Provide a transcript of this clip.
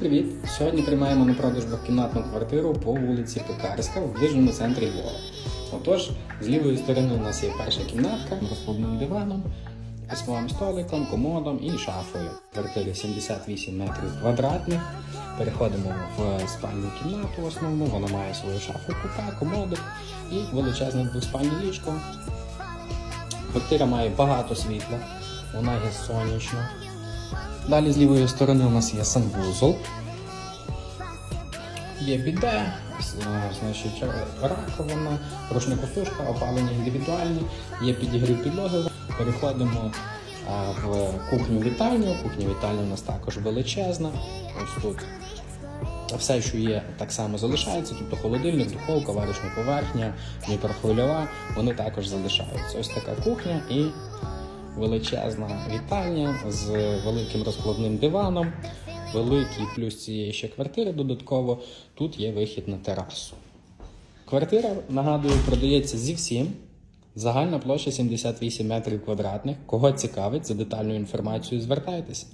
Привіт! Сьогодні приймаємо на продаж двокімнатну квартиру по вулиці Пекарська в ближньому центрі Львова. Отож, з лівої сторони у нас є перша кімнатка з розкладним диваном, письмовим столиком, комодом і шафою. Квартирі 78 метрів квадратних. Переходимо в спальну кімнату основну, вона має свою шафу купе, комодик і величезне двоспальне ліжко. Квартира має багато світла, вона є сонячна. Далі з лівої сторони у нас є санвузол. Є біде, значить, е, раковина, рушникосушка, опалення індивідуальне, є підігрів підлоги. Переходимо е, в кухню-вітальню. Кухня-вітальня у нас також величезна. Ось тут все, що є, так само залишається. Тобто холодильник, духовка, варочна поверхня, мікрохвильова, вони також залишаються. Ось така кухня і величезна вітальня з великим розкладним диваном. Великий плюс цієї ще квартири додатково. Тут є вихід на терасу. Квартира, нагадую, продається зі всім. Загальна площа 78 метрів квадратних. Кого цікавить за детальною інформацією, звертайтеся.